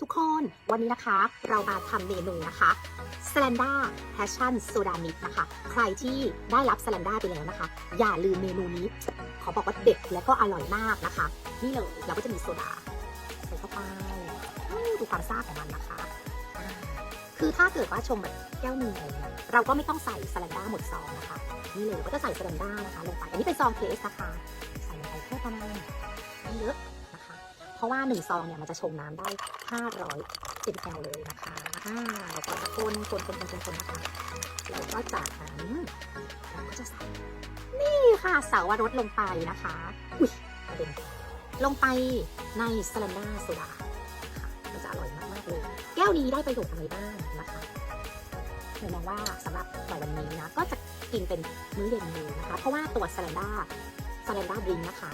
ทุกคนวันนี้นะคะเรามาทำเมนูนะคะ s l a n d a Passion Soda Mix นะคะ ใครที่ได้รับ s l a n d a ไปแล้วนะคะ อย่าลืมเมนูนี้ ขอบอกว่าเด็ดและก็อร่อยมากนะคะ นี่เลยเราก็จะมีโซดาใส่เข้าไปดูความซ่าของมันนะคะ คือถ้าเกิดว่าชงแบบแก้วหนึ่งอะไรเงี้ยเราก็ไม่ต้องใส่สลันด้าหมดซองนะคะ นี่เลยเราก็จะใส่สลันด้านะคะลงไปอันนี้เป็นซองเคสนะคะ ใส่ลงไปแค่ประมาณไม่เยอะ เพราะว่าหนึ่งซองเนี่ยมันจะชงน้ำได้ 500 ml เลยนะคะอ่าแล้วก็คนคนคนคนคนนะคะแล้วก็จากนั้นเราก็จะใส่นี่ค่ะเสาวรสลงไปนะคะ อุ้ยกระเด็นลงไปในสลันดาโซดาค่ะมันจะอร่อยมากๆเลย แก้วนี้ได้ประโยชน์อะไรบ้างนะคะเดี๋ยวมองว่าสำหรับในวันนี้นะก็จะกินเป็นมื้อเย็นเลยนะคะ เพราะว่าตัวสลันดาสลันดาดริงนะคะ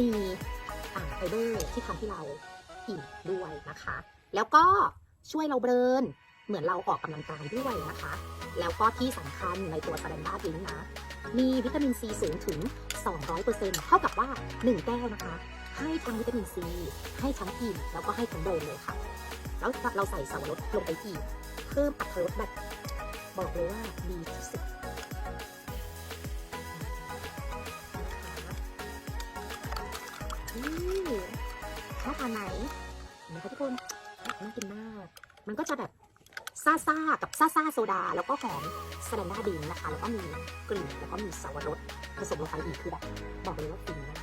มี ไฟเบอร์ที่ทำให้เราอิ่มด้วยนะคะ แล้วก็ช่วยเราเบิร์นเหมือนเราออกกำลังกายด้วยนะคะ แล้วก็ที่สำคัญในตัวสลันด้าดริงนะ มีวิตามินซีสูงถึง 200%เท่ากับว่า 1 แก้วนะคะ ให้ทั้งวิตามินซีให้ทั้งอิ่มแล้วก็ให้ทั้งเบรนเลยค่ะ แล้วเราใส่สาวรสลงไปอีก เพิ่มอรรถรสแบบบอกเลยว่าดีที่สุด นี่น่าทานไหมเนไหมคะทุกคนน่ากินมาก มันก็จะแบบซาซากับซาซาโซดา แล้วก็หอมสแลนด้าดินนะคะ แล้วก็มีกลิ่นแล้วก็มีสาวรสผสมลงไปอีกคือแบบบอกเลยว่าฟินมาก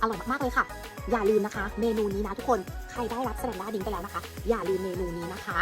อร่อยมากๆเลยค่ะ อย่าลืมนะคะ เมนูนี้นะทุกคน ใครได้รับสแลนด้าดิงไปแล้วนะคะ อย่าลืมเมนูนี้นะคะ